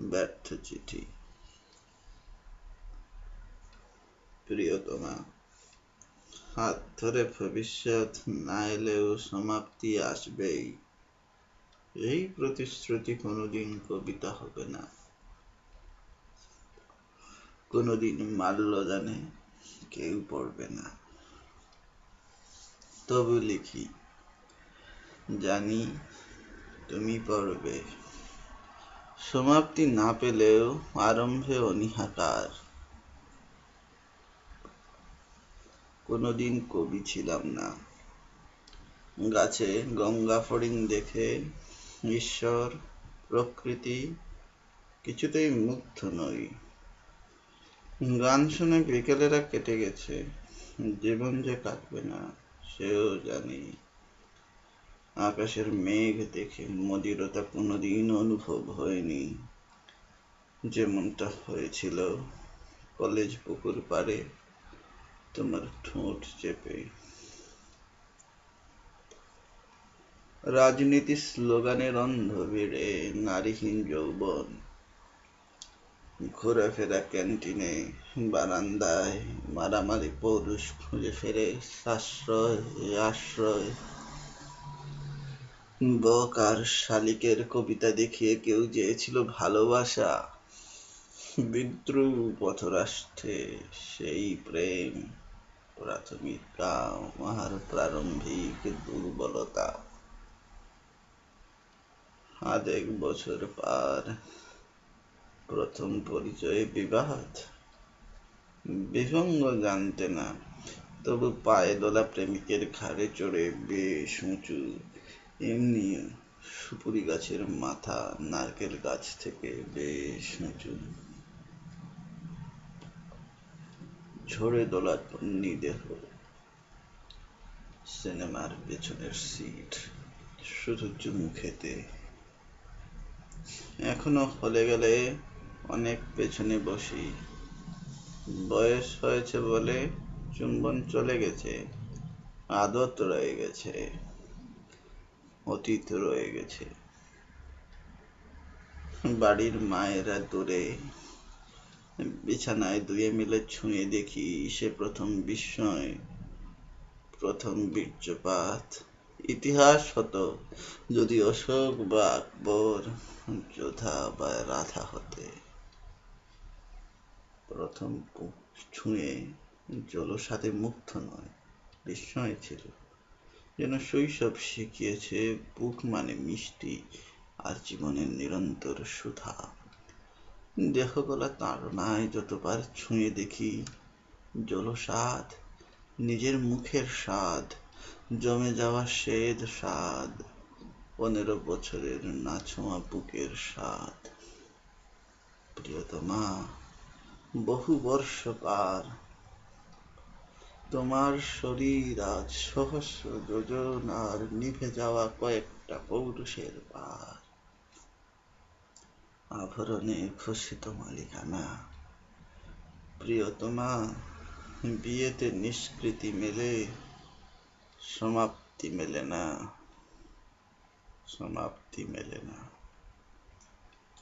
ব্যর্থ চিঠি প্রিয়তমা, হাত ধরে ভবিষ্যৎ না এলেও সমাপ্তি আসবেই। এই প্রতিশ্রুতি কোনোদিন কবিতা হবে না। কোনোদিন মাল্য জানে কেউ পড়বে না। তবু লিখি, জানি তুমি পড়বে। সমাপ্তি না পেলেও আরম্ভে অনিহাকার। কোনোদিন কবি ছিলাম না। গাছে গঙ্গা ফড়িং দেখে ঈশ্বর, প্রকৃতি কিছুতেই মুগ্ধ নই। গান শুনে বিকেলেরা কেটে গেছে, জীবন যে কাটবে না, সেও জানি। আকাশের মেঘ দেখে মদিরতা কোনোদিন অনুভব হয়নি। যেমনটা হয়েছিল, কলেজ পুকুর পারে তোমার ঠোঁট চেপে। রাজনীতি স্লোগানের অন্ধ ভিড়ে নারীহীন যৌবন। ঘোরাফেরা ক্যান্টিনে, বারান্দায় মারামারি পৌরুষ খুঁজে ফেরে, সাশ্রয়, আশ্রয়। বক আর শালিকের কবিতা দেখিয়ে কেউ চেয়েছিল ভালোবাসা। বিদ্রুপ পথরাষ্ট্রে সেই প্রেম, প্রাথমিক কাম, আর প্রারম্ভিক দুর্বলতা। আধেক বছর পার, প্রথম পরিচয়ে বিবাদ। বিভঙ্গ জানতে না, তবু পায়ে দোলা প্রেমিকের ঘাড়ে চড়ে বেশ উঁচু এমনি সুপুরি গাছের মাথা, নারকেল গাছ থেকে বেশ উঁচু ঝরে দোলা তন্নি দেহ, সিনেমার পেছনের সিট শুধু চুমু খেতে এখনও হলে গেলে অনেক পেছনে বসি। বয়স হয়েছে বলে চুম্বন চলে গেছে, আদত রয়ে গেছে। অতীত রয়ে গেছে। বাড়ির মায়েরা দূরে বিছানায় দুয়ে মিলে ছুঁয়ে দেখি সে প্রথম বিস্ময়, প্রথম বীর্যপাত। ইতিহাস হতো, যদি অশোক বা আকবর, যোধা বা রাধা হতে। প্রথম ছুঁয়ে জলসাথে মুগ্ধ নয়, বিস্ময় ছিল। যেন শৈশব শিখিয়েছে বুক মানে মিষ্টি আর জীবনের নিরন্তর সুধা। গলা তাড়নায় যতবার ছুঁয়ে দেখি জলস্বাদ, নিজের মুখের স্বাদ, জমে যাওয়া সেদ স্বাদ, পনেরো বছরের নাছোয়া বুকের স্বাদ। প্রিয়তমা, বহু বর্ষ পার তোমার শরীর আজ সহস্র যোজন আর নিভে যাওয়া কয়েকটা পৌরুষের পার। আভরণে ঘোষিত মালিকানা। প্রিয়তমা, বিয়েতে নিষ্কৃতি মেলে, সমাপ্তি মেলে না। সমাপ্তি মেলে না।